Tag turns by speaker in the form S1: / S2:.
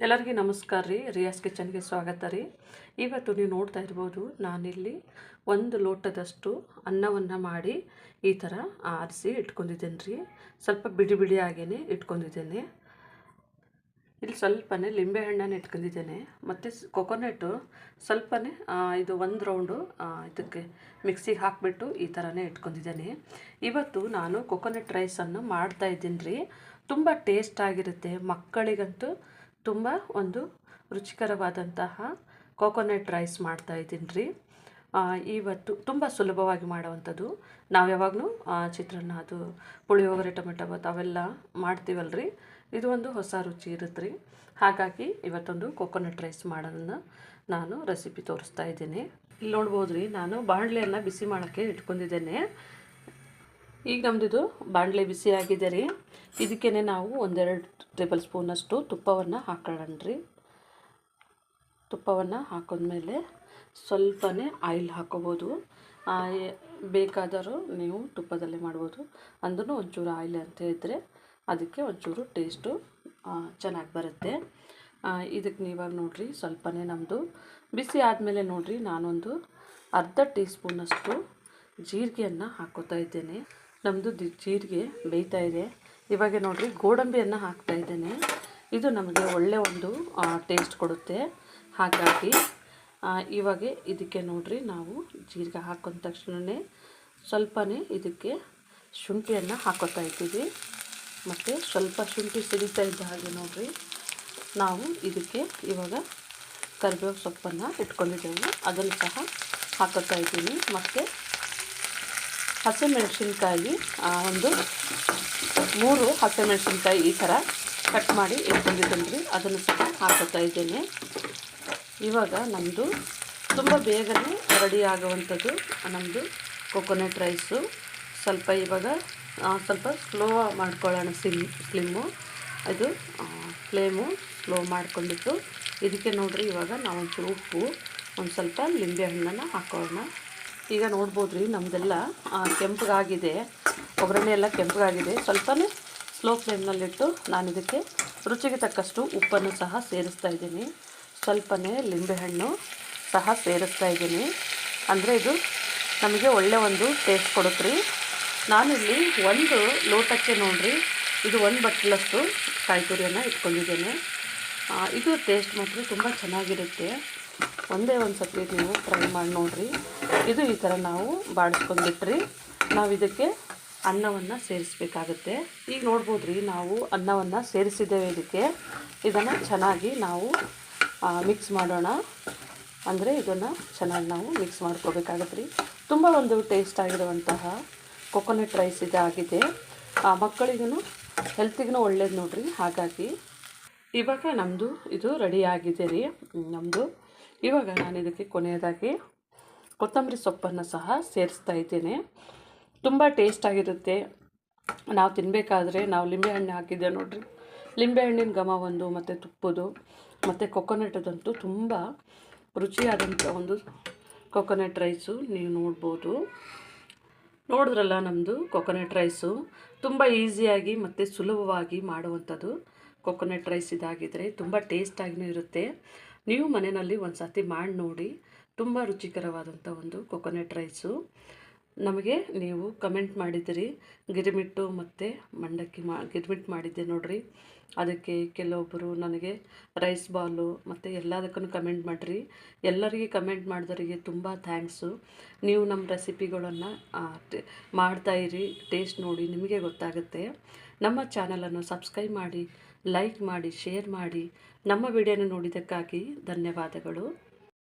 S1: ಎಲ್ಲರಿಗೂ ನಮಸ್ಕಾರ ರೀ. ರಿಯಾಸ್ ಕಿಚನ್ಗೆ ಸ್ವಾಗತ ರೀ. ಇವತ್ತು ನೀವು ನೋಡ್ತಾ ಇರ್ಬೋದು, ನಾನಿಲ್ಲಿ ಒಂದು ಲೋಟದಷ್ಟು ಅನ್ನವನ್ನು ಮಾಡಿ ಈ ಥರ ಆರಿಸಿ ಇಟ್ಕೊಂಡಿದ್ದೇನೆ ರೀ. ಸ್ವಲ್ಪ ಬಿಡಿ ಬಿಡಿಯಾಗೇ ಇಟ್ಕೊಂಡಿದ್ದೇನೆ. ಇಲ್ಲಿ ಸ್ವಲ್ಪನೇ ಲಿಂಬೆಹಣ್ಣನ್ನು ಇಟ್ಕೊಂಡಿದ್ದೇನೆ. ಮತ್ತು ಕೊಕೊನೆಟ್ಟು ಸ್ವಲ್ಪನೇ ಇದು ಒಂದು ರೌಂಡು ಇದಕ್ಕೆ ಮಿಕ್ಸಿಗೆ ಹಾಕಿಬಿಟ್ಟು ಈ ಥರನೇ ಇಟ್ಕೊಂಡಿದ್ದೇನೆ. ಇವತ್ತು ನಾನು ಕೊಕೊನೆಟ್ ರೈಸನ್ನು ಮಾಡ್ತಾ ಇದ್ದೀನಿ ರೀ. ತುಂಬ ಟೇಸ್ಟ್ ಆಗಿರುತ್ತೆ. ಮಕ್ಕಳಿಗಂತೂ ತುಂಬ ಒಂದು ರುಚಿಕರವಾದಂತಹ ಕೋಕೋನಟ್ ರೈಸ್ ಮಾಡ್ತಾ ಇದ್ದೀನಿ ರೀ ಇವತ್ತು ತುಂಬ ಸುಲಭವಾಗಿ ಮಾಡುವಂಥದ್ದು. ನಾವು ಯಾವಾಗಲೂ ಚಿತ್ರಾನ್ನ, ಅದು ಪುಳಿಯೋಗರೆ, ಟೊಮೆಟೊ ಬಾತ್ ಅವೆಲ್ಲ ರೀ ಇದು ಒಂದು ಹೊಸ ರುಚಿ ಇರುತ್ತೆ ರೀ ಹಾಗಾಗಿ ಇವತ್ತೊಂದು ಕೋಕೋನಟ್ ರೈಸ್ ಮಾಡೋದನ್ನು ನಾನು ರೆಸಿಪಿ ತೋರಿಸ್ತಾ ಇದ್ದೀನಿ. ಇಲ್ಲಿ ನೋಡ್ಬೋದು ರೀ ನಾನು ಬಾಣಲೆಯನ್ನು ಬಿಸಿ ಮಾಡೋಕ್ಕೆ ಇಟ್ಕೊಂಡಿದ್ದೇನೆ. ಈಗ ನಮ್ಮದಿದು ಬಾಣಲೆ ಬಿಸಿ ಆಗಿದೆ ರೀ. ಇದಕ್ಕೇ ನಾವು ಒಂದೆರಡು ಟೇಬಲ್ ಸ್ಪೂನಷ್ಟು ತುಪ್ಪವನ್ನು ಹಾಕೊಳ್ಳೋಣ ರೀ ತುಪ್ಪವನ್ನು ಹಾಕಿದ್ಮೇಲೆ ಸ್ವಲ್ಪನೇ ಆಯಿಲ್ ಹಾಕೋಬೋದು. ಬೇಕಾದರೂ ನೀವು ತುಪ್ಪದಲ್ಲೇ ಮಾಡ್ಬೋದು. ಅಂದ್ರೂ ಒಂಚೂರು ಆಯಿಲ್ ಅಂತ ಇದ್ದರೆ ಅದಕ್ಕೆ ಒಂಚೂರು ಟೇಸ್ಟು ಚೆನ್ನಾಗಿ ಬರುತ್ತೆ. ಇದಕ್ಕೆ ನೀವಾಗ ನೋಡಿರಿ ಸ್ವಲ್ಪನೇ ನಮ್ಮದು ಬಿಸಿ ಆದಮೇಲೆ ನೋಡಿರಿ ನಾನೊಂದು ಅರ್ಧ ಟೀ ಸ್ಪೂನಷ್ಟು ಜೀರಿಗೆಯನ್ನು ಹಾಕೋತಾ ಇದ್ದೇನೆ. ನಮ್ಮದು ದಿ ಜೀರಿಗೆ ಬೇಯ್ತಾ ಇದೆ. ಇವಾಗ ನೋಡಿರಿ, ಗೋಡಂಬಿಯನ್ನು ಹಾಕ್ತಾ ಇದ್ದೇನೆ. ಇದು ನಮಗೆ ಒಳ್ಳೆಯ ಒಂದು ಟೇಸ್ಟ್ ಕೊಡುತ್ತೆ. ಹಾಗಾಗಿ ಇವಾಗ ಇದಕ್ಕೆ ನೋಡಿರಿ, ನಾವು ಜೀರಿಗೆ ಹಾಕೊಂಡ ತಕ್ಷಣವೇ ಸ್ವಲ್ಪನೇ ಇದಕ್ಕೆ ಶುಂಠಿಯನ್ನು ಹಾಕೋತಾ ಇದ್ದೀವಿ. ಮತ್ತು ಸ್ವಲ್ಪ ಶುಂಠಿ ಸಿಡಿತಾ ಇದ್ದ ಹಾಗೆ ನೋಡಿರಿ, ನಾವು ಇದಕ್ಕೆ ಇವಾಗ ಕರಿಬೇವು ಸೊಪ್ಪನ್ನು ಇಟ್ಕೊಂಡಿದ್ದೇವೆ. ಅದನ್ನು ಸಹ ಹಾಕೋತಾ ಇದ್ದೀನಿ. ಮತ್ತು ಹಸಿಮೆಣಸಿನ್ಕಾಯಿ ಒಂದು ಮೂರು ಹಸಿಮೆಣಸಿನ್ಕಾಯಿ ಈ ಥರ ಕಟ್ ಮಾಡಿ ಇಟ್ಕೊಂಡಿದ್ದೀನಿ ಅದನ್ನು ಸಹ ಹಾಕೋತಾ ಇದ್ದೇನೆ. ಇವಾಗ ನಮ್ಮದು ತುಂಬ ಬೇಗನೆ ರೆಡಿ ಆಗುವಂಥದ್ದು ನಮ್ಮದು ಕೊಕೊನಟ್ ರೈಸು ಸ್ವಲ್ಪ ಇವಾಗ ಸ್ವಲ್ಪ ಸ್ಲೋ ಮಾಡ್ಕೊಳ್ಳೋಣ ಸಿಮ್ ಸ್ಲಿಮ್ಮು ಅದು ಫ್ಲೇಮು ಸ್ಲೋ ಮಾಡ್ಕೊಂಡಿತ್ತು ಇದಕ್ಕೆ ನೋಡಿರಿ ಇವಾಗ ನಾವು ಒಂಚೂರು ಉಪ್ಪು, ಒಂದು ಸ್ವಲ್ಪ ಲಿಂಬೆ ಹಣ್ಣನ್ನು ಹಾಕೋಣ ಈಗ ನೋಡ್ಬೋದು ರೀ ನಮ್ಮದೆಲ್ಲ ಕೆಂಪಗಾಗಿದೆ. ಒಗ್ಗರಣೆ ಎಲ್ಲ ಕೆಂಪಗಾಗಿದೆ. ಸ್ವಲ್ಪನೇ ಸ್ಲೋ ಫ್ಲೇಮ್ನಲ್ಲಿಟ್ಟು ನಾನು ಇದಕ್ಕೆ ರುಚಿಗೆ ತಕ್ಕಷ್ಟು ಉಪ್ಪನ್ನು ಸಹ ಸೇರಿಸ್ತಾ ಇದ್ದೀನಿ. ಸ್ವಲ್ಪನೇ ಲಿಂಬೆಹಣ್ಣು ಸಹ ಸೇರಿಸ್ತಾ ಇದ್ದೀನಿ. ಅಂದರೆ ಇದು ನಮಗೆ ಒಳ್ಳೆ ಒಂದು ಟೇಸ್ಟ್ ಕೊಡುತ್ತೆ. ರೀ ನಾನಿಲ್ಲಿ ಒಂದು ಲೋಟಕ್ಕೆ ನೋಡಿರಿ, ಇದು ಒಂದು ಬಟ್ಲಷ್ಟು ಕಾಯಿ ತುರಿಯನ್ನು ಇಟ್ಕೊಂಡಿದ್ದೇನೆ ಇದು ಟೇಸ್ಟ್ ಮಾತ್ರ ತುಂಬ ಚೆನ್ನಾಗಿರುತ್ತೆ. ಒಂದೇ ಒಂದು ಸತಿ ನೀವು ಟ್ರೈ ಮಾಡಿ ನೋಡಿರಿ. ಇದು ಈ ಥರ ನಾವು ಬಾಡಿಸ್ಕೊಂಡ್ಬಿಟ್ರಿ ನಾವು ಇದಕ್ಕೆ ಅನ್ನವನ್ನು ಸೇರಿಸ್ಬೇಕಾಗತ್ತೆ. ಈಗ ನೋಡ್ಬೋದು ರೀ ನಾವು ಅನ್ನವನ್ನು ಸೇರಿಸಿದ್ದೇವೆ ಇದಕ್ಕೆ. ಇದನ್ನು ಚೆನ್ನಾಗಿ ನಾವು ಮಿಕ್ಸ್ ಮಾಡೋಣ. ಅಂದರೆ ಇದನ್ನು ಚೆನ್ನಾಗಿ ನಾವು ಮಿಕ್ಸ್ ಮಾಡ್ಕೋಬೇಕಾಗತ್ತೆ ರೀ ತುಂಬ ಒಂದು ಟೇಸ್ಟ್ ಆಗಿರುವಂತಹ ಕೊಕೊನಟ್ ರೈಸ್ ಇದಾಗಿದೆ ಮಕ್ಕಳಿಗೂ ಹೆಲ್ತಿಗೂ ಒಳ್ಳೇದು ನೋಡ್ರಿ. ಹಾಗಾಗಿ ಇವಾಗ ನಮ್ಮದು ಇದು ರೆಡಿ ಆಗಿದೆ ರೀ. ನಮ್ಮದು ಇವಾಗ ನಾನು ಇದಕ್ಕೆ ಕೊನೆಯದಾಗಿ ಕೊತ್ತಂಬರಿ ಸೊಪ್ಪನ್ನು ಸಹ ಸೇರಿಸ್ತಾ ಇದ್ದೇನೆ. ತುಂಬ ಟೇಸ್ಟಾಗಿರುತ್ತೆ ನಾವು ತಿನ್ನಬೇಕಾದ್ರೆ ನಾವು ಲಿಂಬೆಹಣ್ಣು ಹಾಕಿದ್ದೆ ನೋಡ್ರಿ. ಲಿಂಬೆಹಣ್ಣಿನ ಘಮ ಒಂದು, ಮತ್ತು ತುಪ್ಪದು, ಮತ್ತು ಕೊಕೊನಟದಂತೂ ತುಂಬ ರುಚಿಯಾದಂಥ ಒಂದು ಕೊಕೊನಟ್ ರೈಸು ನೀವು ನೋಡ್ಬೋದು. ನೋಡಿದ್ರಲ್ಲ ನಮ್ಮದು ಕೊಕೊನಟ್ ರೈಸು ತುಂಬ ಈಸಿಯಾಗಿ ಮತ್ತು ಸುಲಭವಾಗಿ ಮಾಡುವಂಥದ್ದು ಕೊಕೊನಟ್ ರೈಸ್ ಇದಾಗಿದ್ದರೆ ತುಂಬ ಟೇಸ್ಟಾಗಿಯೂ ಇರುತ್ತೆ. ನೀವು ಮನೆಯಲ್ಲಿ ಒಂದು ಸರ್ತಿ ಮಾಡಿ ನೋಡಿ. ತುಂಬ ರುಚಿಕರವಾದಂಥ ಒಂದು ಕೊಕೊನೆಟ್ ರೈಸು ನಮಗೆ ನೀವು ಕಮೆಂಟ್ ಮಾಡಿದಿರಿ ಗಿರಿಮಿಟ್ಟು ಮತ್ತು ಮಂಡಕ್ಕಿ ಮಾ, ಗಿರ್ಮಿಟ್ ಮಾಡಿದ್ದೆ ನೋಡ್ರಿ. ಅದಕ್ಕೆ ಕೆಲವೊಬ್ಬರು ನನಗೆ ರೈಸ್ ಬಾಲು ಮತ್ತು ಎಲ್ಲದಕ್ಕೂ ಕಮೆಂಟ್ ಮಾಡಿರಿ. ಎಲ್ಲರಿಗೆ ಕಮೆಂಟ್ ಮಾಡಿದವರಿಗೆ ತುಂಬ ಥ್ಯಾಂಕ್ಸು ನೀವು ನಮ್ಮ ರೆಸಿಪಿಗಳನ್ನು ಮಾಡ್ತಾಯಿರಿ ಟೇಸ್ಟ್ ನೋಡಿ ನಿಮಗೆ ಗೊತ್ತಾಗುತ್ತೆ. ನಮ್ಮ ಚಾನಲನ್ನು ಸಬ್ಸ್ಕ್ರೈಬ್ ಮಾಡಿ ಲೈಕ್ ಮಾಡಿ ಶೇರ್ ಮಾಡಿ ನಮ್ಮ ವಿಡಿಯೋನ ನೋಡಿದ್ದಕ್ಕಾಗಿ ಧನ್ಯವಾದಗಳು.